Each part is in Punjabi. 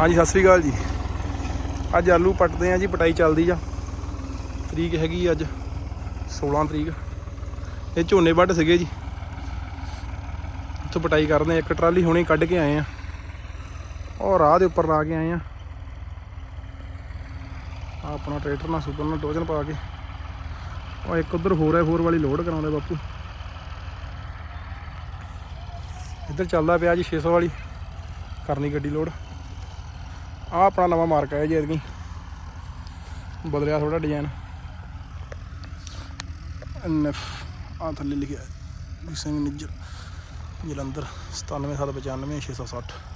ਹਾਂਜੀ, ਸਤਿ ਸ੍ਰੀ ਅਕਾਲ ਜੀ। ਅੱਜ ਆਲੂ ਪੱਟਦੇ ਆ ਜੀ, ਪਟਾਈ ਚੱਲਦੀ ਆ। ਤਰੀਕ ਹੈਗੀ ਅੱਜ 16 ਤਰੀਕ। ਇਹ ਝੋਨੇ ਵੱਢ ਸੀਗੇ ਜੀ। ਇੱਥੋਂ ਪਟਾਈ ਕਰਦੇ ਆ ਇੱਕ ਟਰਾਲੀ ਹੁਣੇ ਕੱਢ ਕੇ ਆਏ ਆ ਉਹ ਰਾਹ ਦੇ ਉੱਪਰ ਲਾ ਕੇ ਆਏ ਆ ਆਹ ਆਪਣਾ ਟਰੈਕਟਰ ਨਾਲ ਸੁਪਰ ਨਾਲ ਡੋਜ਼ਨ ਪਾ ਕੇ। ਉਹ ਇੱਕ ਉਧਰ ਹੋਰ ਹੈ, ਹੋਰ ਵਾਲੀ ਲੋਡ ਕਰਾਉਂਦੇ ਬਾਪੂ। ਇੱਧਰ ਚੱਲਦਾ ਪਿਆ ਜੀ 600 ਵਾਲੀ ਕਰਨੀ ਗੱਡੀ ਲੋਡ। ਆ ਆਪਣਾ ਨਵਾਂ ਮਾਰਕ ਹੈ ਜੀ ਐਤਕੀ ਬਦਲਿਆ ਥੋੜਾ ਡਿਜ਼ਾਈਨ ਐਨਐਫ ਆ ਥੱਲੇ ਲਿਖਿਆ ਹੈ। ਵੀ ਸਿੰਘ ਨਿੱਜਰ ਜਲੰਧਰ 97795 660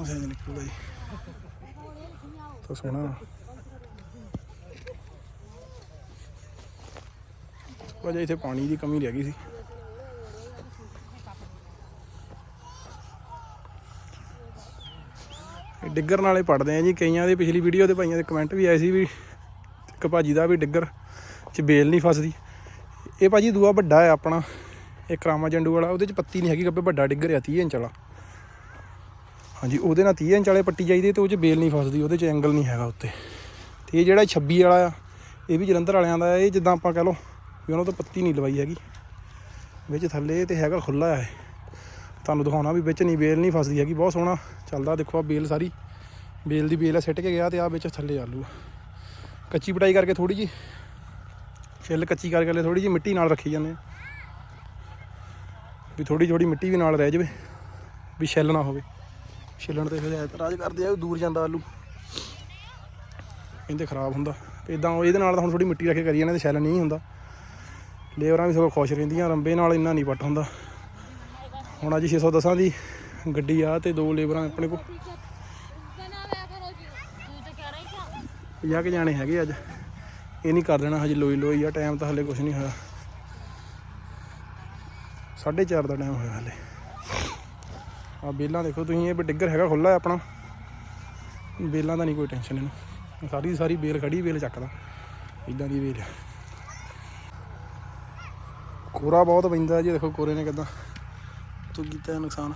ਆਹ ਸਾਈਜ਼ ਨਿਕਲਦਾ ਜੀ। ਤਾਂ ਸੋਹਣਾ ਵਜੇ ਇੱਥੇ ਪਾਣੀ ਦੀ ਕਮੀ ਰਹਿ ਗਈ ਸੀ। ਡਿੱਗਰ ਨਾਲੇ ਪੜਦੇ ਆ ਜੀ। ਕਈਆਂ ਦੇ ਪਿਛਲੀ ਵੀਡੀਓ ਤੇ ਭਾਈਆਂ ਦੇ ਕਮੈਂਟ ਵੀ ਆਏ ਸੀ ਵੀ ਇੱਕ ਭਾਜੀ ਦਾ ਵੀ ਡਿੱਗਰ ਚ ਬੇਲ ਨਹੀਂ ਫਸਦੀ। ਇਹ ਭਾਜੀ ਦੂਆ ਵੱਡਾ ਹੈ ਆਪਣਾ। ਇਹ ਕਰਾਮਾ ਜੰਡੂ ਵਾਲਾ, ਉਹਦੇ ਚ ਪੱਤੀ ਨਹੀਂ ਹੈਗੀ, ਗੱਬੇ ਵੱਡਾ ਡਿੱਗਰ ਆ 30 ਇੰਚ ਵਾਲਾ। ਹਾਂਜੀ, ਉਹਦੇ ਨਾਲ 30 ਇੰਚ ਵਾਲੇ ਪੱਟੀ ਚਾਹੀਦੀ ਤੇ ਉਹ 'ਚ ਬੇਲ ਨਹੀਂ ਫਸਦੀ, ਉਹਦੇ 'ਚ ਐਂਗਲ ਨਹੀਂ ਹੈਗਾ ਉੱਤੇ। ਤੇ ਇਹ ਜਿਹੜਾ 26 ਵਾਲਾ ਆ, ਇਹ ਵੀ ਜਲੰਧਰ ਵਾਲਿਆਂ ਦਾ ਇਹ ਜਿੱਦਾਂ ਆਪਾਂ ਕਹ ਲਓ ਵੀ ਉਹਨਾਂ ਤੋਂ ਪੱਤੀ ਨਹੀਂ ਲਵਾਈ ਹੈਗੀ। ਵਿੱਚ ਥੱਲੇ ਤੇ ਹੈਗਾ ਖੁੱਲਾ ਆ ਇਹ। ਤੁਹਾਨੂੰ ਦਿਖਾਉਣਾ ਵੀ ਵਿੱਚ ਨਹੀਂ, ਬੇਲ ਨਹੀਂ ਫਸਦੀ ਹੈਗੀ, ਬਹੁਤ ਸੋਹਣਾ ਚੱਲਦਾ, ਦੇਖੋ ਆ ਬੇਲ ਸਾਰੀ। ਬੇਲ ਦੀ ਬੇਲ ਆ, ਸਿੱਟ ਕੇ ਗਿਆ ਤੇ ਆ ਵਿੱਚ ਥੱਲੇ ਆਲੂ ਆ। ਕੱਚੀ ਪਟਾਈ ਕਰਕੇ ਥੋੜੀ ਜੀ ਛਿੱਲ ਕੱਚੀ ਕਰਕੇ ਲੈ ਥੋੜੀ ਜੀ ਮਿੱਟੀ ਨਾਲ ਰੱਖੀ ਜਾਂਦੇ ਆ। ਵੀ ਥੋੜੀ ਥੋੜੀ ਮਿੱਟੀ ਵੀ ਨਾਲ ਰਹਿ ਜਾਵੇ, ਵੀ ਛਿੱਲ ਨਾ ਹੋਵੇ। ਛਿੱਲਣ ਤੇ ਫਿਰ ਐਤਰਾਜ਼ ਕਰਦੇ ਆ ਵੀ ਦੂਰ ਜਾਂਦਾ ਆਲੂ। ਕਹਿੰਦੇ ਖਰਾਬ ਹੁੰਦਾ। ਤੇ ਇਦਾਂ ਇਹਦੇ ਨਾਲ ਤਾਂ ਹੁਣ ਥੋੜੀ ਮਿੱਟੀ ਰੱਖ ਕੇ ਕਰੀ ਜਾਂਦੇ ਤੇ ਛਿੱਲ ਨਹੀਂ ਹੁੰਦਾ। ਲੇਬਰਾਂ ਵੀ ਸਗੋਂ ਖੁਸ਼ ਰਹਿੰਦੀਆਂ, ਰੰਬੇ ਨਾਲ ਇੰਨਾ ਨਹੀਂ ਪੱਟ ਹੁੰਦਾ। ਹੁਣ ਅੱਜ 610 ਦੀ ਗੱਡੀ ਆ ਤੇ ਦੋ ਲੇਬਰਾਂ ਆਪਣੇ ਕੋਲ। ਕਹਿੰਦਾ ਵੇ ਕਰੋ ਜੀ ਤੂੰ ਤਾਂ ਕਹਿਣਾ ਹੀ ਥਾ 50 ਕੇ ਜਾਣੇ ਹੈਗੇ ਅੱਜ। ਇਹ ਨਹੀਂ ਕਰ ਦੇਣਾ ਹਜੇ ਲੋਈ ਲੋਈ ਆ, ਟਾਈਮ ਤਾਂ ਹਲੇ ਕੁਝ ਨਹੀਂ ਹੋਇਆ। 4:30 ਦਾ ਟਾਈਮ ਹੋਇਆ ਹਲੇ। ਆ ਬੇਲਾਂ ਦੇਖੋ ਤੁਸੀਂ, ਇਹ ਵੀ ਡਿੱਗਰ ਹੈਗਾ ਖੁੱਲਾ ਆਪਣਾ। ਬੇਲਾਂ ਦਾ ਨਹੀਂ ਕੋਈ ਟੈਨਸ਼ਨ ਇਹਨੂੰ। ਸਾਰੀ ਦੀ ਸਾਰੀ ਬੇਲ ਖੜੀ ਬੇਲ ਚੱਕਦਾ। ਇਦਾਂ ਦੀ ਬੇਲ ਆ। ਕੋਰਾ ਬਹੁਤ ਪੈਂਦਾ ਜੀ, ਦੇਖੋ ਕੋਰੇ ਨੇ ਕਿਦਾਂ ਤੂੰ ਕੀਤਾ ਨੁਕਸਾਨ।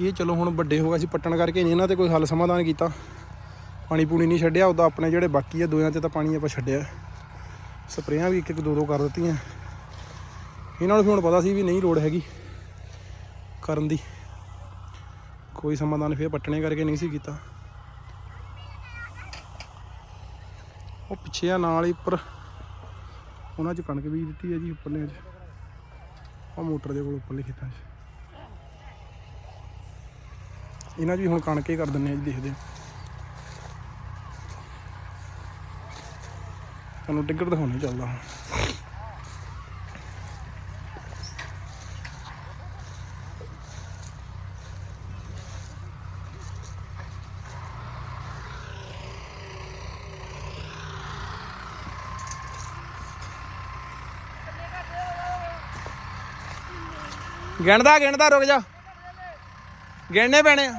ਇਹ ਚਲੋ ਹੁਣ ਵੱਡੇ ਹੋ ਗਏ ਸੀ ਪੱਟਣ ਕਰਕੇ ਨਹੀਂ ਇਹਨਾਂ ਤੇ ਕੋਈ ਹੱਲ ਸਮਾਧਾਨ ਕੀਤਾ। ਪਾਣੀ ਪੂਣੀ ਨਹੀਂ ਛੱਡਿਆ, ਉਹਦਾ ਆਪਣੇ ਜਿਹੜੇ ਬਾਕੀ ਆ ਦੋਆਂ ਤੇ ਤਾਂ ਪਾਣੀ ਆਪਾਂ ਛੱਡਿਆ। ਸਪਰੇਆਂ ਵੀ ਇੱਕ ਇੱਕ ਦੋ ਦੋ ਕਰ ਦਿੱਤੀਆਂ। ਇਹਨਾਂ ਨੂੰ ਵੀ ਹੁਣ ਪਤਾ ਸੀ ਵੀ ਨਹੀਂ ਲੋੜ ਹੈਗੀ। ਕਰਨ ਦੀ। ਕੋਈ ਸਮਾਧਾਨ ਫਿਰ ਪੱਟਣੇ ਕਰਕੇ ਨਹੀਂ ਸੀ ਕੀਤਾ। ਉਹ ਪਿੱਛੇ ਆ ਨਾਲ ਹੀ ਉੱਪਰ ਉਹਨਾਂ 'ਚ ਕਣਕ ਬੀਜ ਦਿੱਤੀ ਹੈ ਜੀ ਉੱਪਰਲੇ 'ਚ। ਉਹ ਮੋਟਰ ਦੇ ਕੋਲ ਉੱਪਰਲੇ ਖੇਤਾਂ 'ਚ। ਇਹਨਾਂ 'ਚ ਵੀ ਹੁਣ ਕਣਕ ਹੀ ਕਰ ਦਿੰਦੇ ਆ ਜੀ ਦੇਖਦੇ ਹਾਂ। ਤੁਹਾਨੂੰ ਟਿੱਕਟ ਦਿਖਾਉਣਾ ਚੱਲਦਾ ਹੁਣ। ਗਿਣਦਾ ਗਿਣਦਾ ਰੁਕ ਜਾ। ਗਿਣਨੇ ਪੈਣੇ ਆ।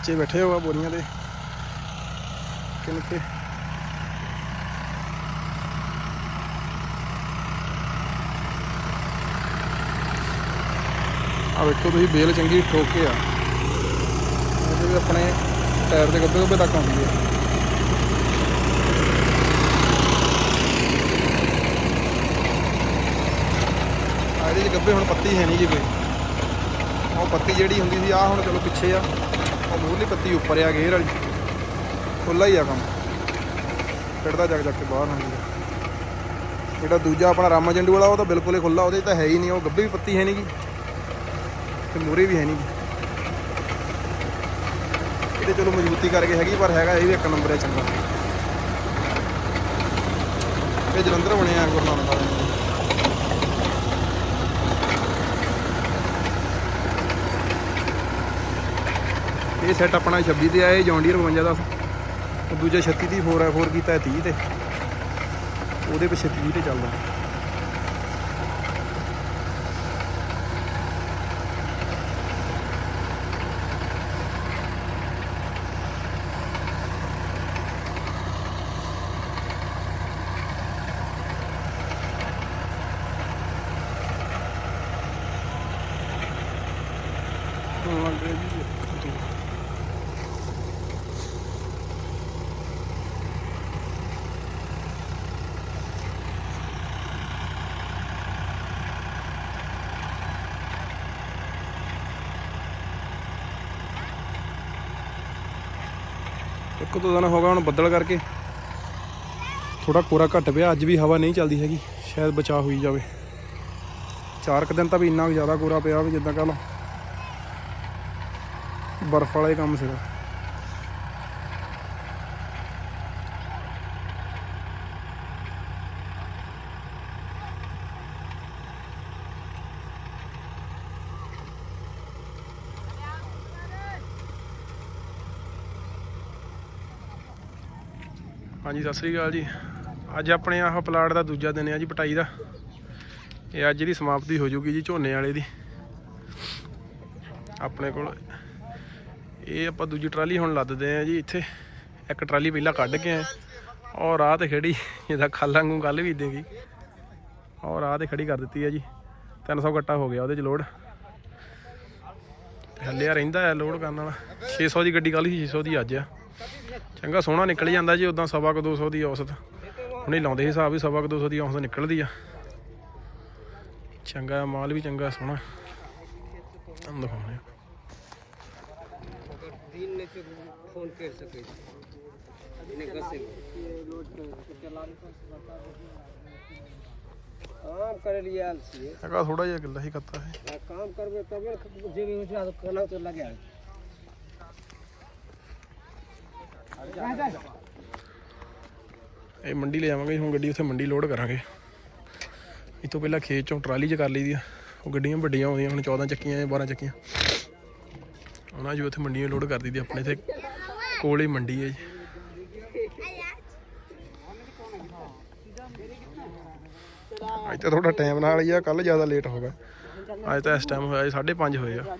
ਬੱਚੇ ਬੈਠੇ ਹੋਆ ਬੋਰੀਆਂ ਤੇ ਕਿਨਕੇ ਆ ਵੇਖੋ ਤੁਸੀਂ ਬੇਲ ਚੰਗੀ ਠੋਕ ਕੇ ਆ। ਇਹਦੇ ਵੀ ਆਪਣੇ ਟਾਇਰ ਦੇ ਗੱਬੇ ਗੱਬੇ ਤੱਕ ਆਉਂਦੀ ਹੈ ਆ ਇਹਦੇ ਚ ਗੱਬੇ ਹੁਣ ਪੱਤੀ ਹੈ ਨਹੀਂ ਜੀ ਕੋਈ। ਉਹ ਪੱਤੀ ਜਿਹੜੀ ਹੁੰਦੀ ਸੀ ਆ ਹੁਣ ਚਲੋ ਪਿੱਛੇ ਆ। ਉਹ ਮੂਹਰਲੀ ਪੱਤੀ ਉੱਪਰ ਆ, ਗੇਅਰ ਵਾਲੀ। ਖੁੱਲਾ ਹੀ ਆ ਕੰਮ। ਫਿਰਦਾ ਜਗ ਜਗ ਕੇ ਬਾਹਰ ਨੂੰ ਜੀ ਜਿਹੜਾ ਦੂਜਾ ਆਪਣਾ ਰਾਮਾ ਜੰਡੂ ਵਾਲਾ, ਉਹ ਤਾਂ ਬਿਲਕੁਲ ਹੀ ਖੁੱਲਾ ਉਹਦੇ 'ਚ ਤਾਂ ਹੈ ਹੀ ਨਹੀਂ ਉਹ ਗੱਬੇ ਵੀ ਪੱਤੀ ਹੈ ਨਹੀਂ ਜੀ। ਤੇ ਮੂਰੇ ਵੀ ਹੈ ਨਹੀਂ। ਗੀ ਇਹਦੇ ਚਲੋ ਮਜ਼ਬੂਤੀ ਕਰਕੇ ਹੈਗੀ, ਪਰ ਹੈਗਾ ਇਹ ਵੀ ਇੱਕ ਨੰਬਰ ਹੈ ਚੰਗਾ। ਇਹ ਜਲੰਧਰ ਬਣਿਆ ਗੁਰੂ ਨਾਨਕ ਦਾ ਇਹ ਸੈੱਟ ਆਪਣਾ 26 ਤੇ ਆਇਆ ਇਹ ਜੌਂਡੀਅਰ 52 ਦਾ ਉਹ ਦੂਜਾ 36 ਦੀ 4x4 ਕੀਤਾ ਹੈ 30 ਤੇ। ਉਹਦੇ ਪਿੱਛੇ 30 ਤੇ ਚੱਲਦਾ ਹੁਣ ਲੱਗ ਰਿਹਾ ਜੀ ਇੱਕ ਦੋ ਦਿਨ ਹੋ ਗਿਆ ਹੁਣ ਬੱਦਲ ਕਰਕੇ। ਥੋੜਾ ਕੋਰਾ ਘੱਟ ਪਿਆ, ਅੱਜ ਵੀ ਹਵਾ ਨਹੀਂ ਚੱਲਦੀ ਹੈਗੀ, ਸ਼ਾਇਦ ਬਚਾ ਹੋਈ ਜਾਵੇ। ਚਾਰ ਕੁ ਦਿਨ ਤਾਂ ਵੀ ਇੰਨਾ ਕੁ ਜ਼ਿਆਦਾ ਕੋਰਾ ਪਿਆ ਵੀ ਜਿੱਦਾਂ ਕੱਲ ਬਰਫ਼ ਵਾਲਾ ਹੀ ਕੰਮ ਸੀਗਾ। ਹਾਂਜੀ, ਸਤਿ ਸ੍ਰੀ ਅਕਾਲ ਜੀ। ਅੱਜ ਆਪਣੇ ਆਹ ਪਲਾਟ ਦਾ ਦੂਜਾ ਦਿਨ ਹੈ ਜੀ ਪਟਾਈ ਦਾ। ਇਹ ਅੱਜ ਦੀ ਸਮਾਪਤੀ ਹੋ ਜੂਗੀ ਜੀ ਝੋਨੇ ਵਾਲੇ ਦੀ। ਆਪਣੇ ਕੋਲ ਇਹ ਆਪਾਂ ਦੂਜੀ ਟਰਾਲੀ ਹੁਣ ਲੱਦਦੇ ਆ ਜੀ ਇੱਥੇ। ਇੱਕ ਟਰਾਲੀ ਪਹਿਲਾਂ ਕੱਢ ਕੇ ਆਏ। ਔਰ ਰਾਹ ਤੇ ਖੜੀ ਜਿਹਦਾ ਖਾਲਾਂ ਨੂੰ ਕੱਲ ਵੀ ਦੇਗੀ ਔਰ ਰਾਹ ਤੇ ਖੜੀ ਕਰ ਦਿੱਤੀ ਹੈ ਜੀ। 300 ਗੱਟਾ ਹੋ ਗਿਆ ਉਹਦੇ ਚ ਲੋਡ। ਤੇ ਆ ਰਹਿੰਦਾ ਹੈ ਲੋਡ ਕਰਨ ਵਾਲਾ। 600 ਦੀ ਗੱਡੀ ਕੱਲ ਸੀ 600 ਦੀ ਅੱਜ ਆ। ਚੰਗਾ ਸੋਹਣਾ ਨਿਕਲ ਜਾਂਦਾ ਜੀ ਉਦਾਂ ਸਵਾ ਕੁ 200 ਦੀ ਔਸਤ ਹੁਣੇ ਲਾਉਂਦੇ ਸੀ ਹਿਸਾਬ ਵੀ ਸਵਾ ਕੁ 200 ਦੀ ਔਸਤ ਨਿਕਲਦੀ ਆ ਚੰਗਾ ਮਾਲ ਵੀ ਚੰਗਾ ਸੋਹਣਾ ਤੁਹਾਨੂੰ ਦਿਖਾਉਂਦੇ ਆ दिन में तो फोन कर सके अपने घर से काम कर लिया आलसी ਹੈਗਾ ਥੋੜਾ ਜਿਹਾ ਗਿੱਲਾ ਹੀ ਕੱਤਾ ਹੈ है काम करबे तबे न जे भी होता तो खाना तो लगे ਇਹ ਮੰਡੀ ਲੈ ਜਾਵਾਂਗੇ, ਹੁਣ ਗੱਡੀ ਉੱਥੇ ਮੰਡੀ ਲੋਡ ਕਰਾਂਗੇ। ਇਹ ਤੋਂ ਪਹਿਲਾਂ ਖੇਤ ਚੋਂ ਟਰਾਲੀ 'ਚ ਕਰ ਲਈ ਦੀ ਆ। ਉਹ ਗੱਡੀਆਂ ਵੱਡੀਆਂ ਆਉਂਦੀਆਂ ਹੁਣ 14 ਚੱਕੀਆਂ ਜਾਂ 12 ਚੱਕੀਆਂ। ਉਹਨਾਂ 'ਚ ਉੱਥੇ ਮੰਡੀਆਂ ਲੋਡ ਕਰ ਦਿੱਤੀ ਆਪਣੇ ਇੱਥੇ ਕੋਲ ਹੀ ਮੰਡੀ ਹੈ ਜੀ। ਅੱਜ ਤਾਂ ਥੋੜਾ ਟਾਈਮ ਨਾਲ ਹੀ ਆ ਕੱਲ ਜ਼ਿਆਦਾ ਲੇਟ ਹੋ ਗਿਆ। ਅੱਜ ਤਾਂ ਇਸ ਟਾਈਮ ਹੋਇਆ ਜੀ 5:30 ਹੋਏ ਆ।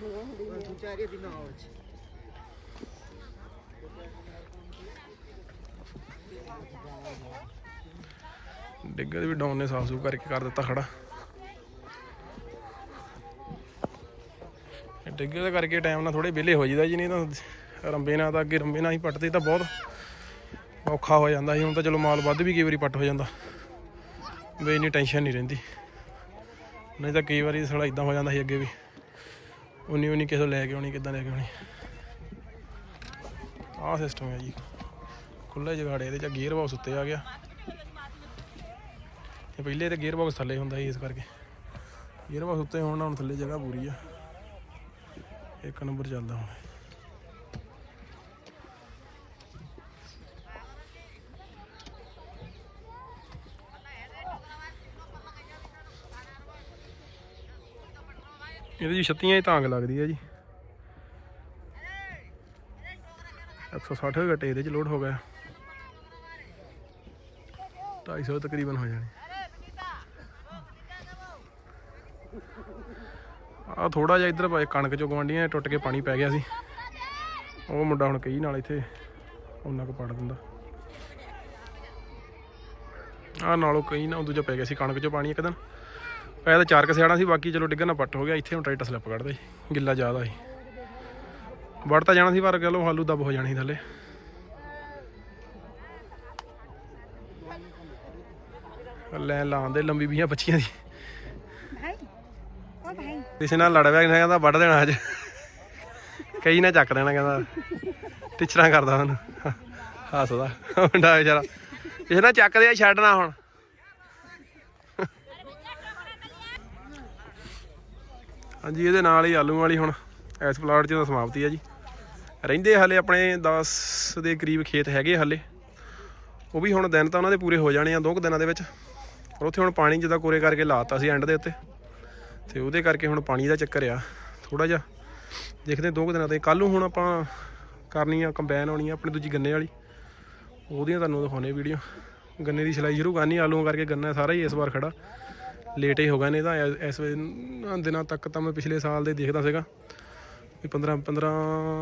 ਡਿੱਗੇ ਦੇ ਵੀ ਡਾਊਨ ਨੇ ਸਾਫ਼ ਸੂਫ ਕਰਕੇ ਕਰ ਦਿੱਤਾ ਖੜਾ। ਇਹ ਡਿੱਗੇ ਦੇ ਕਰਕੇ ਟਾਈਮ ਨਾਲ ਥੋੜੇ ਵਿਹਲੇ ਹੋ ਜੀਦਾ ਜੀ, ਨਹੀਂ ਤਾਂ ਰੰਬੇ ਨਾਲ ਤਾਂ ਅੱਗੇ ਰੰਬੇ ਨਾਲ ਹੀ ਪੱਟਦੇ ਤਾਂ ਬਹੁਤ ਔਖਾ ਹੋ ਜਾਂਦਾ ਸੀ ਹੁਣ ਤਾਂ ਚਲੋ ਮਾਲ ਵੱਧ ਵੀ ਕਈ ਵਾਰੀ ਪੱਟ ਹੋ ਜਾਂਦਾ। ਵੀ ਇੰਨੀ ਟੈਨਸ਼ਨ ਨਹੀਂ ਰਹਿੰਦੀ। ਨਹੀਂ ਤਾਂ ਕਈ ਵਾਰੀ ਸੜਾ ਇਦਾਂ ਹੋ ਜਾਂਦਾ ਸੀ ਅੱਗੇ ਵੀ। ਉਨੀ ਉਨੀ ਕਿਸੇ ਲੈ ਕੇ ਆਉਣੀ, ਕਿੱਦਾਂ ਲੈ ਕੇ ਆਉਣੀ। ਆਹ ਸਿਸਟਮ ਹੈ ਜੀ। ਖੁੱਲੇ ਜਗਾੜੇ ਇਹਦੇ ਚ ਗੇਅਰ ਬਾਕਸ ਉੱਤੇ ਆ ਗਿਆ। ਇਹ ਪਹਿਲੇ ਤੇ ਗੀਅਰ ਬਾਕਸ ਥੱਲੇ ਹੁੰਦਾ ਸੀ ਇਸ ਕਰਕੇ। ਗੀਅਰ ਬਾਕਸ ਉੱਤੇ ਹੋਣ ਨਾਲ ਹੁਣ ਥੱਲੇ ਜਗ੍ਹਾ ਪੂਰੀ ਆ। ਇੱਕ ਨੰਬਰ ਚੱਲਦਾ ਹੁਣ। ਇਹਦੇ ਜੀ ਛੱਤੀਆਂ ਹੀ ਤਾਂਗ ਲੱਗਦੀ ਹੈ ਜੀ। 160 ਘਟੇ ਇਹਦੇ ਚ ਲੋਡ ਹੋ ਗਿਆ। 250 ਤਕਰੀਬਨ ਹੋ ਜਾਣੀ। ਆ ਥੋੜਾ ਜਿਹਾ ਇੱਧਰ ਭਾਵੇਂ ਕਣਕ ਚੋਂ ਗਵਾਂਡੀਆਂ ਟੁੱਟ ਕੇ ਪਾਣੀ ਪੈ ਗਿਆ ਸੀ। ਉਹ ਮੁੰਡਾ ਹੁਣ ਕਈ ਨਾਲ ਇੱਥੇ, ਉਹਨਾਂ ਕੋ ਪੜ ਦਿੰਦਾ। ਆ ਨਾਲੋਂ ਕਈ ਨਾ ਦੂਜਾ ਪੈ ਗਿਆ ਸੀ ਕਣਕ ਚੋਂ ਪਾਣੀ ਇੱਕ ਦਿਨ। ਪੈ ਤਾਂ ਚਾਰ ਕਸਿਆਣਾ ਸੀ, ਬਾਕੀ ਚਲੋ ਡਿੱਗਣ ਨਾਲ ਪੱਟ ਹੋ ਗਿਆ। ਇੱਥੇ ਹੁਣ ਟਰੈਕਟਰ ਸਲਿੱਪ ਕੱਢਦਾ ਸੀ, ਗਿੱਲਾ ਜ਼ਿਆਦਾ ਸੀ। ਵੜ ਤਾਂ ਜਾਣਾ ਸੀ, ਪਰ ਕਹ ਲੋ ਹਾਲੂ ਦੱਬ ਹੋ ਜਾਣੀ ਸੀ ਥੱਲੇ। ਲੈ ਲਾਉਂਦੇ ਲੰਬੀ ਬੀਆਂ ਬੱਚੀਆਂ ਦੀ। ਕਿਸੇ ਨਾਲ ਲੜ ਪਿਆ ਕਹਿੰਦਾ ਵੱਢ ਦੇਣਾ ਅੱਜ। ਕਈ ਨਾ ਚੱਕ ਦੇਣਾ, ਕਹਿੰਦਾ ਟਿਚਰਾਂ ਕਰਦਾ ਉਹਨੂੰ ਹੱਸਦਾ ਮੁੰਡਾ ਵਿਚਾਰਾ। ਕਿਸੇ ਨਾਲ ਚੱਕਦੇ ਆ ਛੱਡਣਾ ਹੁਣ। ਹਾਂਜੀ, ਇਹਦੇ ਨਾਲ ਹੀ ਆਲੂ ਵਾਲੀ ਹੁਣ, ਇਸ ਪਲਾਟ 'ਚ ਤਾਂ ਸਮਾਪਤੀ ਆ ਜੀ। ਰਹਿੰਦੇ ਹਲੇ ਆਪਣੇ 10 ਦੇ ਕਰੀਬ ਖੇਤ ਹੈਗੇ ਹਲੇ। ਉਹ ਵੀ ਹੁਣ ਦਿਨ ਤਾਂ ਉਹਨਾਂ ਦੇ ਪੂਰੇ ਹੋ ਜਾਣੇ ਆ, ਦੋ ਕੁ ਦਿਨਾਂ ਦੇ ਵਿੱਚ। ਪਰ ਉੱਥੇ ਹੁਣ ਪਾਣੀ ਜਿੱਦਾਂ ਕੋਰੇ ਕਰਕੇ ਲਾਤਾ ਸੀ ਐਂਡ ਦੇ ਉੱਤੇ। ਤੇ ਉਹਦੇ ਕਰਕੇ ਹੁਣ ਪਾਣੀ ਦਾ ਚੱਕਰ ਆ। ਥੋੜਾ ਜਿਹਾ ਦੇਖਦੇ ਦੋ ਕੁ ਦਿਨਾਂ ਤੇ ਕੱਲ ਨੂੰ ਹੁਣ ਆਪਾਂ ਕਰਨੀ ਆ ਕੰਬਾਈਨ ਆਉਣੀ ਆ ਆਪਣੀ ਦੂਜੀ ਗੰਨੇ ਵਾਲੀ। ਉਹਦੀਆਂ ਤੁਹਾਨੂੰ ਦਿਖਾਉਣੇ ਵੀਡੀਓ ਗੰਨੇ ਦੀ ਸਿਲਾਈ ਸ਼ੁਰੂ ਕਰਨੀ, ਆਲੂਆਂ ਕਰਕੇ ਗੰਨਾ ਸਾਰਾ ਹੀ ਇਸ ਵਾਰ ਖੜਾ। ਲੇਟ ਹੀ ਹੋ ਗਿਆ ਨਹੀਂ ਤਾਂ ਐ- ਇਸ ਵੇ ਦਿਨਾਂ ਤੱਕ ਤਾਂ ਮੈਂ ਪਿਛਲੇ ਸਾਲ ਦੇ ਦੇਖਦਾ ਸੀਗਾ। ਵੀ 15 15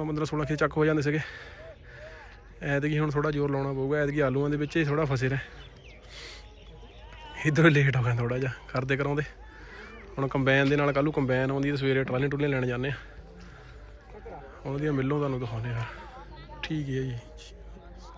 15 16 ਖੇ ਚੱਕ ਹੋ ਜਾਂਦੇ ਸੀਗੇ। ਐਤਕੀ ਹੁਣ ਥੋੜਾ ਜ਼ੋਰ ਲਾਉਣਾ ਪਊਗਾ। ਐਤਕੀ ਆਲੂਆਂ ਦੇ ਵਿੱਚ ਹੀ ਥੋੜਾ ਫਸੇ ਰਹੇ। ਇਧਰੋਂ ਲੇਟ ਹੋ ਗਿਆ ਥੋੜਾ ਜਿਹਾ। ਕਰਦੇ ਕਰਾਉਂਦੇ। ਹੁਣ ਕੰਬਾਈਨ ਦੇ ਨਾਲ ਕੱਲੂ ਨੂੰ ਕੰਬਾਈਨ ਆਉਂਦੀ ਹੈ, ਸਵੇਰੇ ਟਰਾਲੀ ਟੁੱਲੇ ਲੈਣ ਜਾਂਦੇ ਆ ਉਹਨਾਂ ਦੀਆਂ ਮਿੱਲੋਂ ਤੁਹਾਨੂੰ ਦਿਖਾਉਂਦੇ ਆ ਠੀਕ ਹੈ ਜੀ।